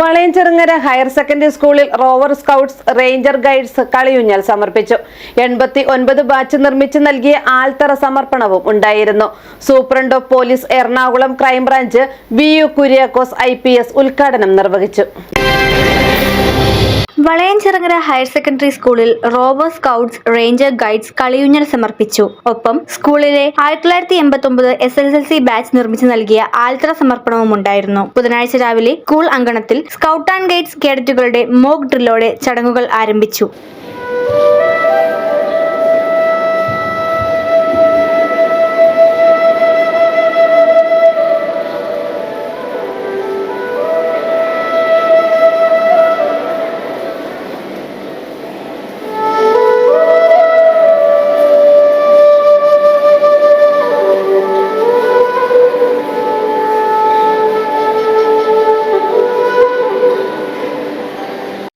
വളയഞ്ചെറുങ്ങര higher secondary സ്കൂളിൽ rover scouts ranger guides കളിയുഞ്ഞൽ സമർപ്പിച്ചു. എൺപത്തി ഒൻപത് ബാച്ച് നിർമ്മിച്ച് നൽകിയ ആൽത്തറ സമർപ്പണവും ഉണ്ടായിരുന്നു. Superintendent of police Ernakulam crime branch V U Kuriakose I ഉദ്ഘാടനം നിർവഹിച്ചു. വളയഞ്ചിറങ്ങര ഹയർ സെക്കൻഡറി സ്കൂളിൽ റോവർ സ്കൗട്ട്സ് റേഞ്ചർ ഗൈഡ്സ് കളിയുഞ്ഞൽ സമർപ്പിച്ചു. ഒപ്പം സ്കൂളിലെ ആയിരത്തി തൊള്ളായിരത്തി എൺപത്തി ഒമ്പത് S L L C batch നിർമ്മിച്ച് നൽകിയ ആൽത്തറ സമർപ്പണവും ഉണ്ടായിരുന്നു. ബുധനാഴ്ച രാവിലെ സ്കൂൾ അങ്കണത്തിൽ സ്കൗട്ട് ആൻഡ് ഗൈഡ്സ് കേഡറ്റുകളുടെ മോക്ക് ഡ്രില്ലോടെ ചടങ്ങുകൾ ആരംഭിച്ചു.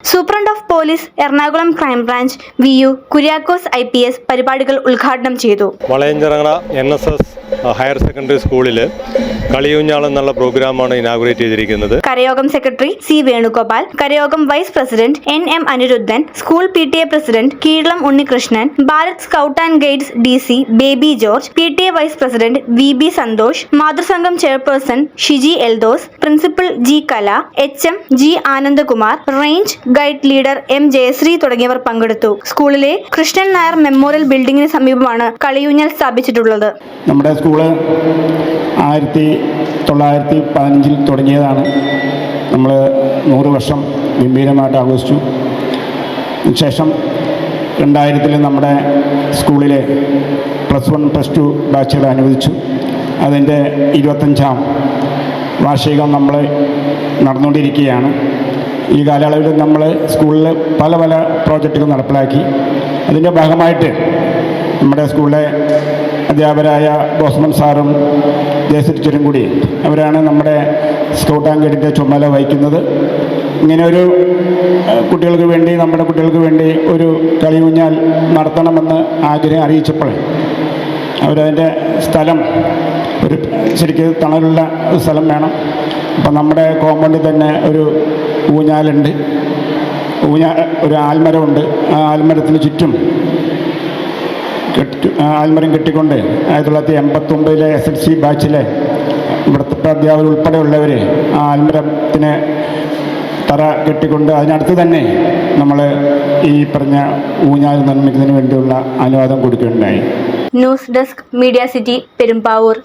Superintendent of police Ernakulam crime branch V U Kuriakose I പരിപാടികൾ ഉദ്ഘാടനം ചെയ്തു. Valayanchirangara N S S higher secondary സ്കൂളിൽ കളിയൂഞ്ഞാൾ എന്നുള്ള പ്രോഗ്രാമാണ് ഇനാഗുറേറ്റ് ചെയ്തിരിക്കുന്നത്. കരയോഗം secretary C Venugopal കരയോഗം vice president N M Aniruddhan school P T A president Keezhalam Unnikrishnan Bharat scout and guides D C Baby George P T A vice president V B Santhosh മാതൃസംഘം chairperson Shiji Eldhose principal G Kala H M G Anandakumar range guide leader M Jayasree തുടങ്ങിയവർ പങ്കെടുത്തു. സ്കൂളിലെ Krishnan Nair memorial ബിൽഡിംഗിന് സമീപമാണ് കളിയൂഞ്ഞൽ സ്ഥാപിച്ചിട്ടുള്ളത്. നമ്മുടെ school ആയിരത്തി തൊള്ളായിരത്തി പതിനഞ്ചിൽ തുടങ്ങിയതാണ്. നമ്മൾ നൂറ് വർഷം ഗംഭീരമായിട്ട് ആഘോഷിച്ചു. ശേഷം രണ്ടായിരത്തിൽ നമ്മുടെ സ്കൂളിലെ പ്ലസ് വൺ പ്ലസ് ടു ബാച്ചുകൾ അനുവദിച്ചു. അതിന്റെ ഇരുപത്തഞ്ചാം വാർഷികം നമ്മൾ നടന്നുകൊണ്ടിരിക്കുകയാണ്. ഈ കാലയളവിൽ നമ്മൾ സ്കൂളിൽ പല പല പ്രോജക്റ്റുകൾ നടപ്പിലാക്കി. അതിന്റെ ഭാഗമായിട്ട് നമ്മുടെ സ്കൂളിലെ അധ്യാപകരായ ബോസ്മൻ സാറും ജയസി ടീച്ചറും കൂടി അവരാണ് നമ്മുടെ സ്കൗട്ട് ആൻഡ് ഗൈഡിന്റെ ചുമതല വഹിക്കുന്നത്. ഇങ്ങനെ ഒരു കുട്ടികൾക്ക് വേണ്ടി നമ്മുടെ കുട്ടികൾക്ക് വേണ്ടി ഒരു കളിയൂഞ്ഞാൽ നടത്തണമെന്ന് ആഗ്രഹം അറിയിച്ചപ്പോൾ അവരതിന്റെ സ്ഥലം ഒരു ശരിക്കും തണലുള്ള സ്ഥലം വേണം. അപ്പം നമ്മുടെ കോമ്പൗണ്ടിൽ തന്നെ ഒരു ഊഞ്ഞാലുണ്ട്. ഊഞ്ഞാൽ ഒരു ആൽമരമുണ്ട്. ആ ആൽമരത്തിന് ചുറ്റും ആൽമരം കെട്ടിക്കൊണ്ട് ആയിരത്തി തൊള്ളായിരത്തി എൺപത്തൊമ്പതിലെ എസ് എൽ സി ബാച്ചിലെ ഇവിടുത്തെ അധ്യാപകർ ഉൾപ്പെടെയുള്ളവർ ആ ആൽമരത്തിന് തറ കെട്ടിക്കൊണ്ട് അതിനടുത്ത് തന്നെ നമ്മൾ ഈ പറഞ്ഞ ഊഞ്ഞാൽ നിർമ്മിക്കുന്നതിന് വേണ്ടിയുള്ള അനുവാദം കൊടുക്കുകയുണ്ടായി. News desk media city Perumbavoor.